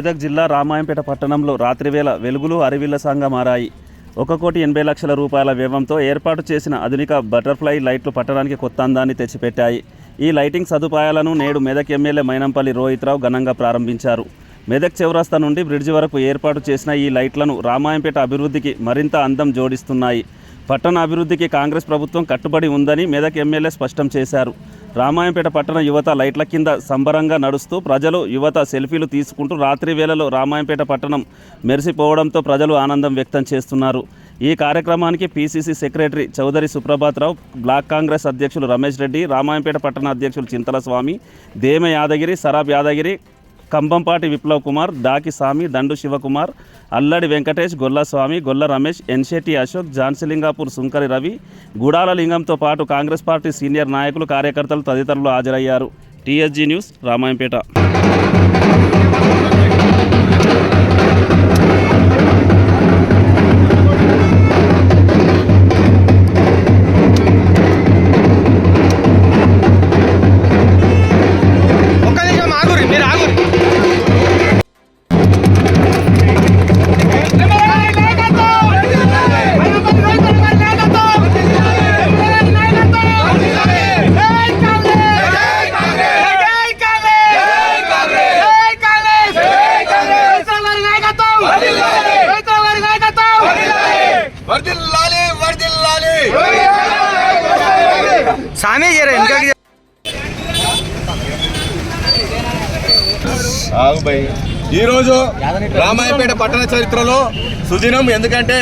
మెదక్ జిల్లా రామాయంపేట పట్టణంలో రాత్రివేళ వెలుగులు అరివిల్లసంగా మారాయి. ఒక కోటి ఎనభై లక్షల రూపాయల వ్యయంతో ఏర్పాటు చేసిన ఆధునిక బటర్ఫ్లై లైట్లు పట్టణానికి కొత్త అందాన్ని తెచ్చిపెట్టాయి. ఈ లైటింగ్ సదుపాయాలను నేడు మెదక్ ఎమ్మెల్యే మైనంపల్లి రోహిత్రావు ఘనంగా ప్రారంభించారు. మెదక్ చివరాస్త నుండి బ్రిడ్జ్ వరకు ఏర్పాటు చేసిన ఈ లైట్లను రామాయంపేట అభివృద్ధికి మరింత అందం జోడిస్తున్నాయి. పట్టణ అభివృద్ధికి కాంగ్రెస్ ప్రభుత్వం కట్టుబడి ఉందని మెదక్ ఎమ్మెల్యే స్పష్టం చేశారు. రామాయంపేట పట్టణ యువత లైట్ల కింద సంబరంగా నడుస్తూ ప్రజలు యువత సెల్ఫీలు తీసుకుంటూ రాత్రి వేళలో రామాయంపేట పట్టణం మెరిసిపోవడంతో ప్రజలు ఆనందం వ్యక్తం చేస్తున్నారు. ఈ కార్యక్రమానికి PCC secretary Chaudhary Suprabhatarao block Congress అధ్యక్షులు రమేష్ రెడ్డి రామాయంపేట పట్టణ అధ్యక్షులు చింతల స్వామి దేమ యాదగిరి సరాబ్ యాదగిరి కంబంపాటి విప్లవ్ కుమార్ డాకి స్వామి దండు శివకుమార్ అల్లడి వెంకటేష్ గొల్లస్వామి గొల్ల రమేష్ ఎన్షెట్టి అశోక్ ఝాన్సీలింగాపూర్ సుంకరి రవి గుడాల లింగంతో పాటు కాంగ్రెస్ పార్టీ సీనియర్ నాయకులు కార్యకర్తలు తదితరులు హాజరయ్యారు. TSG news Ramayampet. సామే జర వెనకకి ఈరోజు రామాయపేట పట్టణ చరిత్రలో సుదినం ఎందుకంటే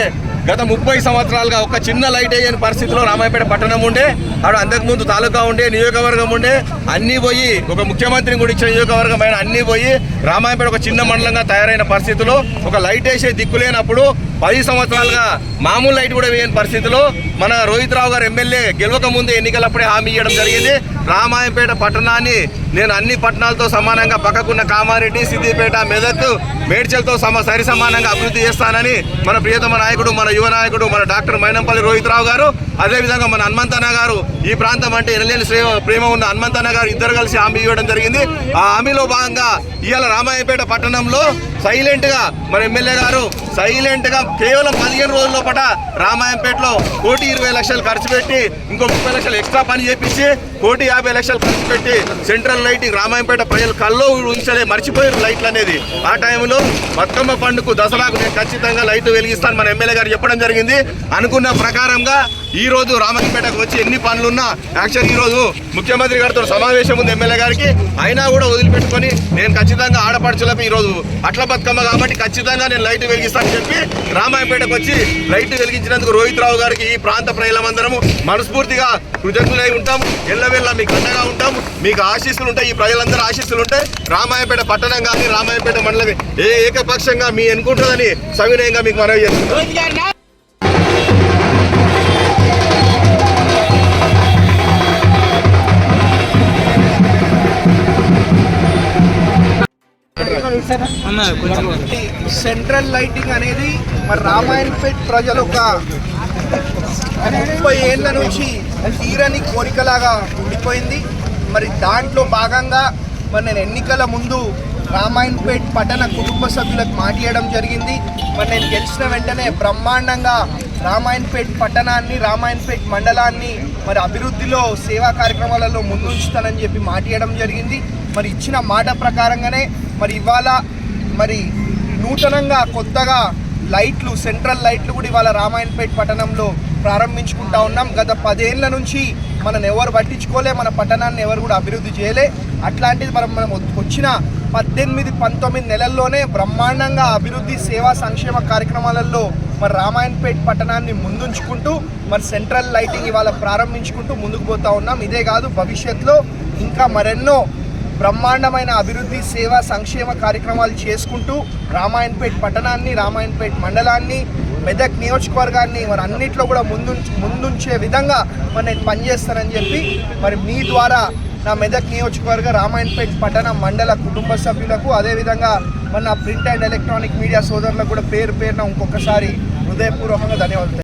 గత ముప్పై సంవత్సరాలుగా ఒక చిన్న లైట్ అయ్యని పరిస్థితిలో రామాయపేట పట్టణం ఉండే ఆడ అంతకుముందు తాలూకా ఉండే నియోజకవర్గం ఉండే అన్నీ పోయి ఒక ముఖ్యమంత్రిని కూడా ఇచ్చిన నియోజకవర్గం అయిన అన్నీ పోయి రామాయపేట ఒక చిన్న మండలంగా తయారైన పరిస్థితిలో ఒక లైట్ వేసే దిక్కులేనప్పుడు పది సంవత్సరాలుగా మామూలు లైట్ కూడా వేయని పరిస్థితిలో మన రోహిత్ రావు గారు ఎమ్మెల్యే గెలవక ముందు ఎన్నికలప్పుడే హామీ ఇవ్వడం జరిగింది. రామాయంపేట పట్టణాన్ని నేను అన్ని పట్టణాలతో సమానంగా పక్కకున్న కామారెడ్డి సిద్దిపేట మెదక్ మేడ్చల్తో సమ సరి సమానంగా అభివృద్ధి చేస్తానని మన ప్రియతమ నాయకుడు మన యువ నాయకుడు మన డాక్టర్ మైనంపల్లి రోహిత్ రావు గారు అదేవిధంగా మన హనుమంతన్న గారు ఈ ప్రాంతం అంటే ఎనలేని ప్రేమ ఉన్న హనుమంతన్న గారు ఇద్దరు కలిసి హామీ ఇవ్వడం జరిగింది. ఆ హామీలో భాగంగా ఇవాళ రామాయంపేట పట్టణంలో సైలెంట్గా మన ఎమ్మెల్యే గారు సైలెంట్గా కేవలం పదిహేను రోజుల లోపల రామాయంపేటలో కోటి ఇరవై లక్షలు ఖర్చు పెట్టి ఇంకో ముప్పై లక్షలు ఎక్స్ట్రా పని చేపించి కోటి యాభై లక్షలు ఖర్చు పెట్టి సెంట్రల్ లైటింగ్ రామాయంపేట ప్రజలు కల్లో ఉంచలే మర్చిపోయారు లైట్లు అనేది. ఆ టైంలో బతుకమ్మ పండుగ దసరాకు నేను ఖచ్చితంగా లైట్ వెలిగిస్తాను మన ఎమ్మెల్యే గారు చెప్పడం జరిగింది. అనుకున్న ప్రకారంగా ఈ రోజు రామాయంపేటకు వచ్చి ఎన్ని పనులున్నా యాక్చువల్ ఈ రోజు ముఖ్యమంత్రి గారితో సమావేశం ఉంది ఎమ్మెల్యే గారికి. అయినా కూడా వదిలిపెట్టుకొని నేను ఖచ్చితంగా ఆడపడుచులకు ఈ రోజు అట్ల బతుకమ్మ కాబట్టి ఖచ్చితంగా నేను లైట్ వెలిగిస్తానని చెప్పి రామాయపేటకు వచ్చి లైట్ వెలిగించినందుకు రోహిత్ రావు గారికి ఈ ప్రాంత ప్రజలమందరము మనస్ఫూర్తిగా కృతజ్ఞులై ఉంటాం ఎల్లవెల్ల మీకు అండగా ఉంటాం మీకు ఆశీస్సులు ఉంటాయి. ఈ ప్రజలందరూ ఆశీస్సులు ఉంటాయి రామాయపేట పట్టణం కానీ రామాయపేట మండలం ఏ ఏకపక్షంగా మీ ఎన్నుకుంటుందని సవినయంగా మీకు మనవి చేస్తున్నాం సెంట్రల్ లైటింగ్ అనేది మరి రామాయణపేట్ ప్రజలు ఒక ముప్పై ఏళ్ళ నుంచి తీరని కోరికలాగా ఉండిపోయింది. మరి దాంట్లో భాగంగా మరి నేను ఎన్నికల ముందు రామాయణపేట్ పట్టణ కుటుంబ సభ్యులకు మాట్లాడడం జరిగింది. మరి నేను గెలిచిన వెంటనే బ్రహ్మాండంగా రామాయణపేట్ పట్టణాన్ని రామాయణపేట్ మండలాన్ని మరి అభివృద్ధిలో సేవా కార్యక్రమాలలో ముందుంచుతానని చెప్పి మాట్లాడడం జరిగింది. మరి ఇచ్చిన మాట ప్రకారంగానే మరి ఇవాళ మరి నూతనంగా కొత్తగా లైట్లు సెంట్రల్ లైట్లు కూడా ఇవాళ రామాయణపేట్ పట్టణంలో ప్రారంభించుకుంటా ఉన్నాం. గత పదేళ్ళ నుంచి మనం ఎవరు పట్టించుకోలే మన పట్టణాన్ని ఎవరు కూడా అభివృద్ధి చేయలే. అట్లాంటిది మనం మనం వచ్చిన పద్దెనిమిది పంతొమ్మిది నెలల్లోనే బ్రహ్మాండంగా అభివృద్ధి సేవా సంక్షేమ కార్యక్రమాలలో మరి రామాయణపేట పట్టణాన్ని ముందుంచుకుంటూ మరి సెంట్రల్ లైటింగ్ ఇవాళ ప్రారంభించుకుంటూ ముందుకు పోతా ఉన్నాం. ఇదే కాదు భవిష్యత్తులో ఇంకా మరెన్నో బ్రహ్మాండమైన అభివృద్ధి సేవా సంక్షేమ కార్యక్రమాలు చేసుకుంటూ రామాయణపేట్ పట్టణాన్ని రామాయణపేట్ మండలాన్ని మెదక్ నియోజకవర్గాన్ని మరి అన్నిట్లో కూడా ముందు ముందుంచే విధంగా మరి నేను పనిచేస్తానని చెప్పి మరి మీ ద్వారా నా మెదక్ నియోజకవర్గ రామాయణపేట్ పట్టణ మండల కుటుంబ సభ్యులకు అదేవిధంగా మన ప్రింట్ అండ్ ఎలక్ట్రానిక్ మీడియా సోదరులకు కూడా పేరు పేరున ఇంకొకసారి హృదయపూర్వకంగా ధన్యవాదాలు.